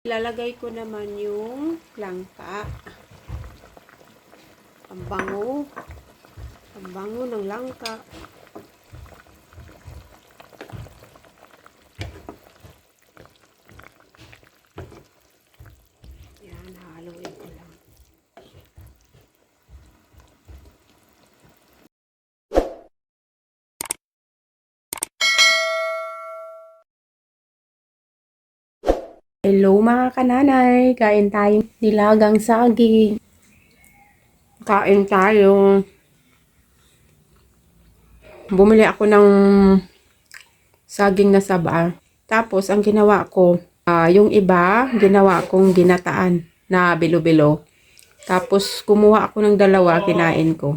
Ilalagay ko naman yung langka. Ang bango. Ang bango ng langka. Yan, haluin ko lang. Hello mga kananay, kain tayong nilagang saging. Kain tayo. Bumili ako ng saging na saba. Tapos ang ginawa ko, ah, yung iba, ginawa kong ginataan na bilo-bilo. Tapos kumuha ako ng dalawa, kinain ko.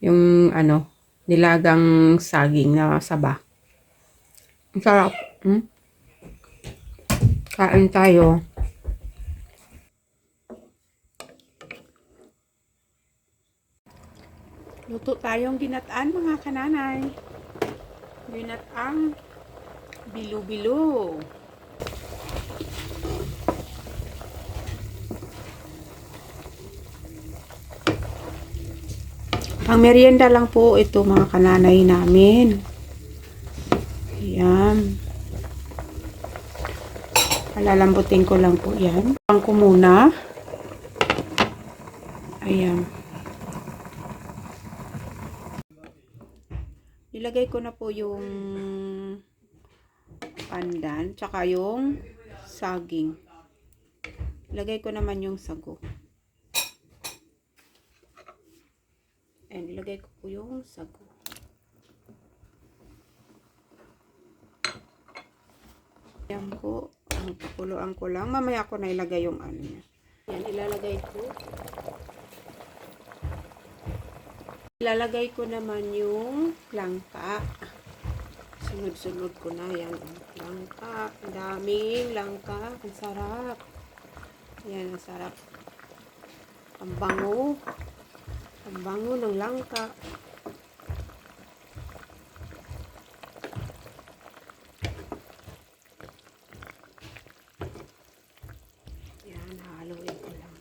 Yung ano, nilagang saging na saba. Ang sarap. Hmm? Kain tayo. Luto tayong ginataan mga kananay. Ginataang bilo-bilo. Pang merienda lang po ito mga kananay namin. Ayan. Palalambutin ko lang po yan. Pang ko muna. Ayan. Nilagay ko na po yung pandan, tsaka yung saging. Ilagay ko naman yung sago. Ayan, ilagay ko po yung sago. Ayan po. Ang pakuluan ko lang. Mamaya ko na ilagay yung ano niya. Yan, ilalagay ko. Ilalagay ko naman yung langka. Sunod-sunod ko na yan. Langka. Ang daming langka. Ang sarap. Yan, ang sarap. Ang bango. Ang bango ng langka. Yan, haluin ko lang.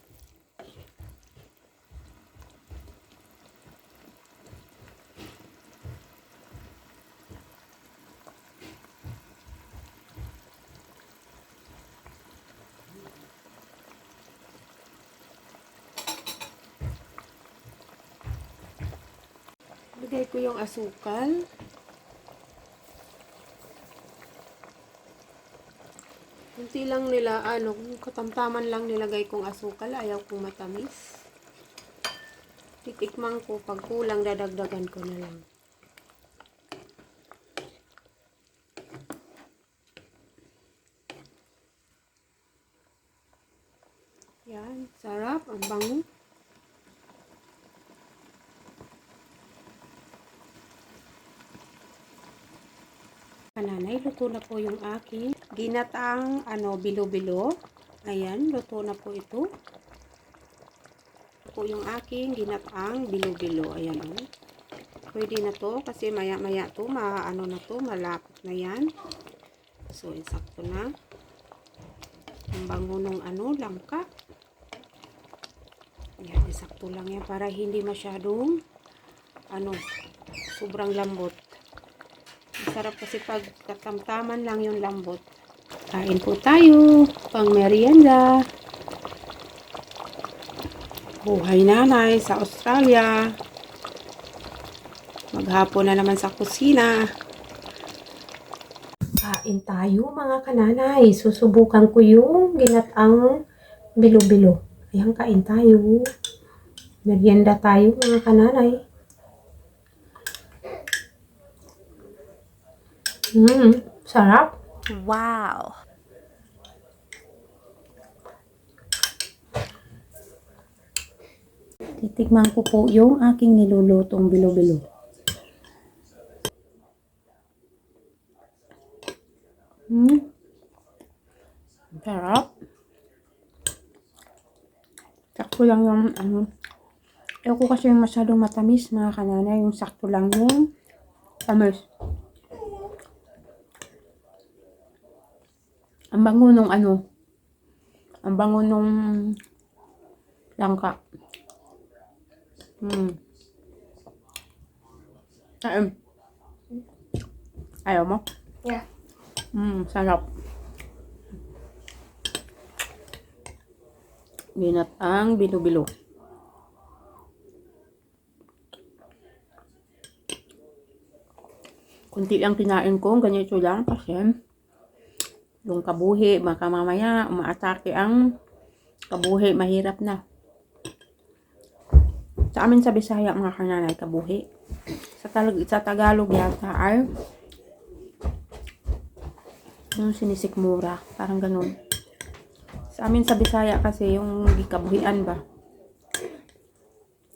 Lagay ko yung asukal. Kunti lang nila, ano, katamtaman lang nilagay kong asukal. Ayaw kong matamis. Titikman ko. Pag kulang, dadagdagan ko na lang. Yan, sarap. Ang bango. Luto na po yung aking ginatang ano, bilo-bilo. Ayan, luto na po ito. Po yung aking ginatang bilo-bilo. Ayan, oh. Pwede na to kasi maya-maya to, maano na to, malapot na yan. So, insakto na. Ang bango nung ano, langka. Ayan, insakto lang yan para hindi masyadong ano, sobrang lambot. Masarap kasi pag katamtaman lang yung lambot. Kain po tayo. Pang merienda. Buhay nanay sa Australia. Maghapon na naman sa kusina. Kain tayo mga kananay. Susubukan ko yung ginatang bilo-bilo. Ayan, kain tayo. Merienda tayo mga kananay. Mmm, sarap. Wow. Titikman ko po yung aking nilulutong bilo-bilo. Hmm. Sarap. Sakto lang yung ano. Ayaw ko kasi yung masyadong matamis mga kanana. Yung sakto lang yung tamis. Ang bango nung ano, Ang bango nung langka. Hmm. Ayun. Ayaw mo? Yeah. Hmm, sarap. Ginatang bilo-bilo. Kunti lang kinain ko, ganito lang kasi yung kabuhi, baka mamaya umaatake ang kabuhi, mahirap na. Sa amin sa Bisaya, mga kananay, kabuhi. Sa, talag, sa Tagalog yata ay yung sinisikmura, parang ganun. Sa amin sa Bisaya kasi yung gikabuhian ba.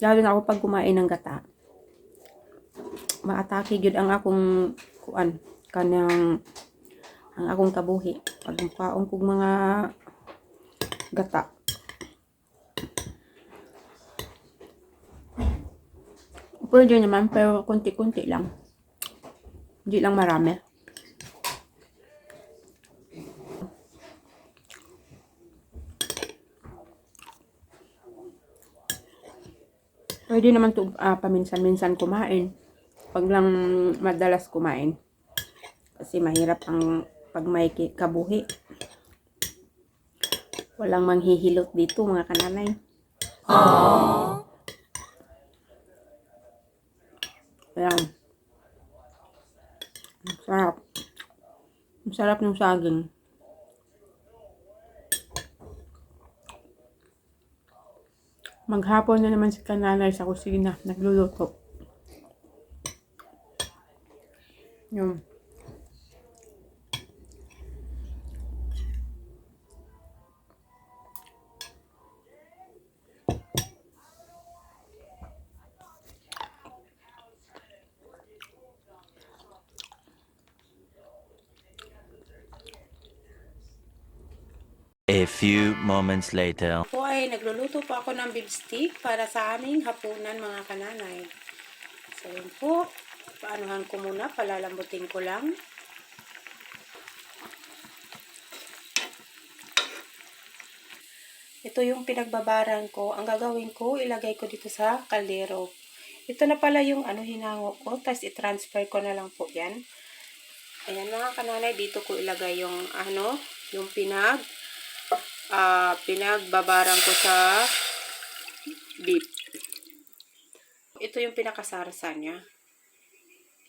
Lalo na ako pag kumain ng gata. Maatake gyud ang akong kuan kanang ang akong kabuhi pag paong kog mga gata. Pwede naman pero konti-konti lang. Hindi lang marami. Pwede naman to ah, paminsan-minsan kumain. Pag lang madalas kumain. Kasi mahirap ang pag may kabuhi. Walang manghihilot dito mga kananay. Ayan. Ang sarap. Ang sarap ng saging. Maghapon na naman si kananay sa kusina. Nagluluto. Yung A few moments later. Po ay nagluluto po ako ng beef stick para sa aming hapunan mga kananay. So yun po, paanuhan ko muna, palalambutin ko lang. Ito yung pinagbabaran ko. Ang gagawin ko, ilagay ko dito sa kaldero. Ito na pala yung ano hinango ko, tapos i-transfer ko na lang po yan. Ayan mga kananay, dito ko ilagay yung ano, yung pinag ah pinagbabaran ko sa beef. Ito yung pinakasarsa niya.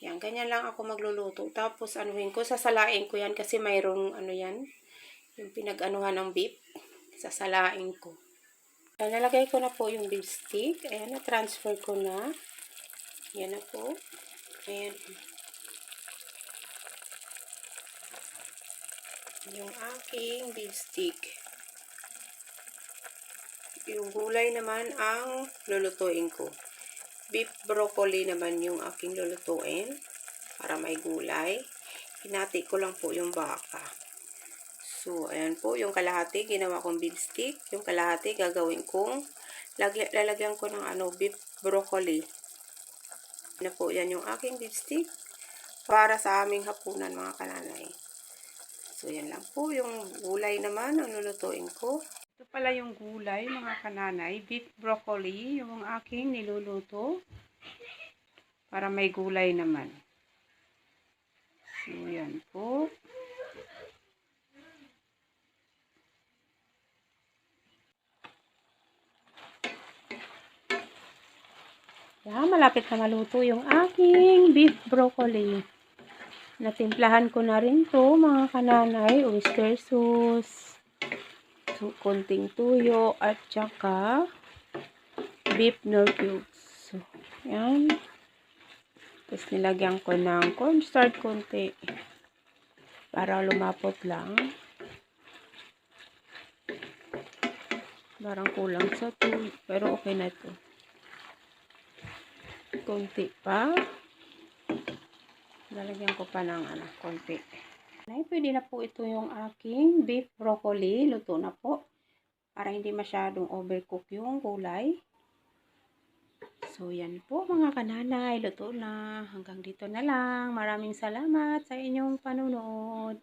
Yan, ganyan lang ako magluluto. Tapos, anuhin ko, sasalain ko yan kasi mayroong, ano yan, yung pinag-anuhan ng beef. Sasalain ko. Yan, nalagay ko na po yung beef stick. Ayan, na-transfer ko na. Yan na po. Ayan. Yung aking beef stick. Yung gulay naman ang lulutuin ko. Beef broccoli naman yung aking lulutuin para may gulay. Hinati ko lang po yung baka. So, ayan po, yung kalahati, ginawa kong beef stick. Yung kalahati, gagawin kong, lagyan, lalagyan ko ng ano, beef broccoli. Na po, yan yung aking beef stick para sa aming hapunan, mga kananay. So, yan lang po. Yung gulay naman, ang lulutuin ko. Ito pala yung gulay, mga kananay. Beef broccoli, yung aking niluluto. Para may gulay naman. So, yan po. Yan, malapit na maluto yung aking beef broccoli. Natimplahan ko na rin to mga kananay, oyster sauce, konting tuyo, at saka beef nor cubes. So, yan. Tapos nilagyan ko ng cornstarch konti para lumapot lang. Parang kulang sa tuyo, pero okay na to. Konti pa. Lalagyan ko pa ng ano, konti. Ay, pwede na po ito yung aking beef broccoli. Luto na po. Para hindi masyadong overcook yung gulay. So, yan po mga kananay. Luto na. Hanggang dito na lang. Maraming salamat sa inyong panunood.